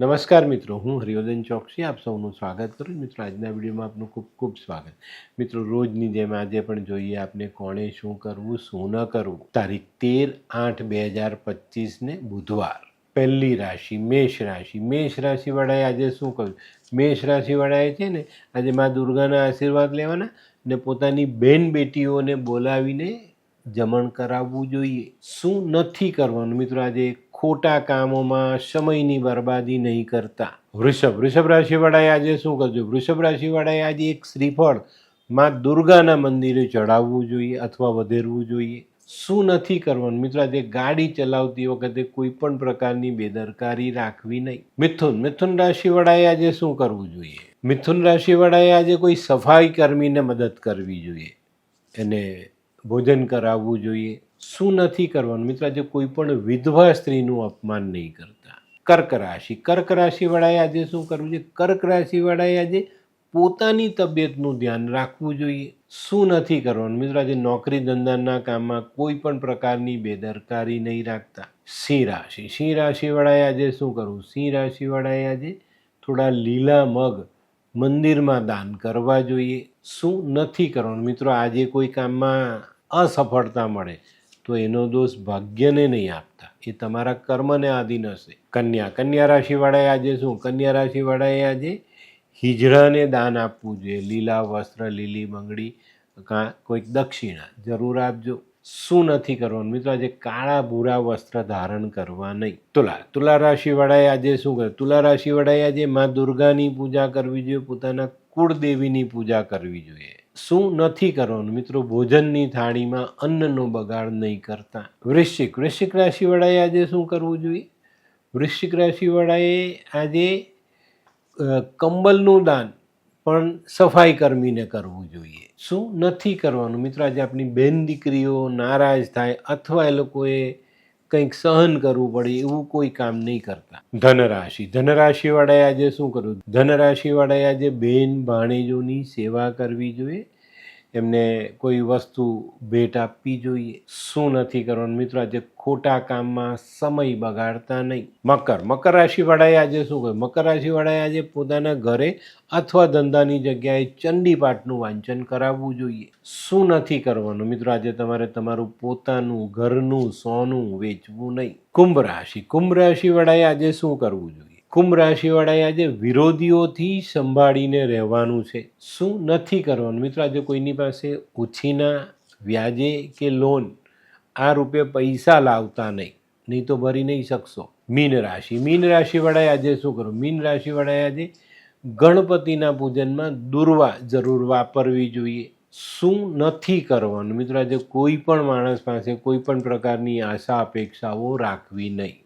નમસ્કાર મિત્રો, હું હરિવર્ધન ચોકસી, આપ સૌનું સ્વાગત કરું છું. મિત્રો, આજના વિડીયોમાં આપનું ખૂબ ખૂબ સ્વાગત. મિત્રો, રોજની જેમ આજે પણ જોઈએ આપને કોણે શું કરવું, શું ન કરવું. તારીખ તેર આઠ બે હજાર પચીસને બુધવાર. પહેલી રાશિ, મેષ રાશિ. મેષ રાશિવાળાએ આજે શું કહ્યું? મેષ રાશિવાળાએ છે ને, આજે મા દુર્ગાના આશીર્વાદ લેવાના ને પોતાની બેન બેટીઓને બોલાવીને જમણ કરાવવું જોઈએ. શું નથી કરવાનું? મિત્રો, આજે ખોટા કામોમાં સમયની બરબાદી નહીં કરતા. વૃષભ વૃષભ રાશિવાળાએ આજે શું કરજો? વૃષભ રાશિવાળાએ આજે એક શ્રીફળમાં દુર્ગાના મંદિરે ચડાવવું જોઈએ અથવા વધેરવું જોઈએ. શું નથી કરવાનું? મિત્રો, આજે ગાડી ચલાવતી વખતે કોઈ પણ પ્રકારની બેદરકારી રાખવી નહીં. મિથુન મિથુન રાશિવાળાએ આજે શું કરવું જોઈએ? મિથુન રાશિવાળાએ આજે કોઈ સફાઈ કર્મીને મદદ કરવી જોઈએ. એને ભોજન કરાવવું જોઈએ. શું નથી કરવાનું? મિત્ર, આજે કોઈ પણ વિધવા સ્ત્રીનું અપમાન નહીં કરતા. કર્ક રાશિ. કર્ક રાશિવાળાએ આજે શું કરવું છે કર્ક રાશિવાળાએ આજે પોતાની તબિયતનું ધ્યાન રાખવું જોઈએ. શું નથી કરવાનું? મિત્રો, આજે નોકરી ધંધાના કામમાં કોઈ પણ પ્રકારની બેદરકારી નહીં રાખતા. સિંહ રાશિ. સિંહ રાશિવાળાએ આજે શું કરવું? સિંહ રાશિવાળાએ આજે થોડા લીલા મગ મંદિરમાં દાન કરવા જોઈએ. શું નથી કરવાનું? મિત્રો, આજે કોઈ કામમાં અસફળતા મળે. તો એનો દોષ ભાગ્યને નહીં આપતા. એ તમારા કર્મને આધીન હશે. કન્યા કન્યા રાશિવાળાએ આજે શું? કન્યા રાશિવાળાએ આજે હિજડાને દાન આપવું જોઈએ. લીલા વસ્ત્ર, લીલી બંગડી કાં, કોઈક દક્ષિણા. જરૂર આપજો. શું નથી કરવાનું? મિત્રો, આજે કાળા ભૂરા વસ્ત્ર ધારણ કરવા નહીં. તુલા તુલા રાશિવાળાએ આજે શું કરે તુલા રાશિવાળાએ આજે મા દુર્ગાની પૂજા કરવી જોઈએ. પોતાના કુળદેવીની પૂજા કરવી જોઈએ. શું નથી કરવાનું? મિત્રો, ભોજનની થાળીમાં અન્નનો બગાડ નહીં કરતા. વૃશ્ચિક વૃશ્ચિક રાશિવાળાએ આજે શું કરવું જોઈએ? વૃશ્ચિક રાશિવાળાએ આજે કંબલનું દાન પણ સફાઈ કર્મીને કરવું જોઈએ. શું નથી કરવાનું? મિત્રો, આજે આપણી બેન દીકરીઓ નારાજ થાય અથવા એ લોકોએ કંઈક સહન કરવું પડે, એવું કોઈ કામ નહીં કરતા. ધનરાશિ. ધનરાશિવાળાએ આજે શું કરવું ધનરાશિવાળાએ આજે બેન ભાણેજોની સેવા કરવી જોઈએ એમને કોઈ વસ્તુ ભેટ આપવી જોઈએ? શું નથી કરવાનું? મિત્રો, આજે ખોટા કામમાં સમય બગાડતા નહીં. મકર. મકર રાશિવાળાએ આજે શું કહ્યું? મકર રાશિવાળાએ આજે પોતાના ઘરે અથવા ધંધાની જગ્યાએ ચંડીપાઠનું વાંચન કરાવવું જોઈએ. શું નથી કરવાનું? મિત્રો, આજે તમારે તમારું પોતાનું ઘરનું સોનું વેચવું નહીં. કુંભ રાશિ. કુંભ રાશિવાળાએ આજે શું કરવું જોઈએ? કુંભ રાશિવાળાએ આજે વિરોધીઓથી સંભાળીને રહેવાનું છે. શું નથી કરવાનું? મિત્રો, આજે કોઈની પાસે ઓછીના વ્યાજે કે લોન? આ રૂપે પૈસા લાવતા નહીં. નહીં તો ભરી નહીં શકશો. મીન રાશિ. મીન રાશિવાળાએ આજે શું કરવું મીન રાશિવાળાએ આજે ગણપતિના પૂજનમાં દુર્વા જરૂર વાપરવી જોઈએ. શું નથી કરવાનું? મિત્રો, આજે કોઈ પણ માણસ પાસે કોઈ પણ પ્રકારની આશા, અપેક્ષાઓ રાખવી નહીં.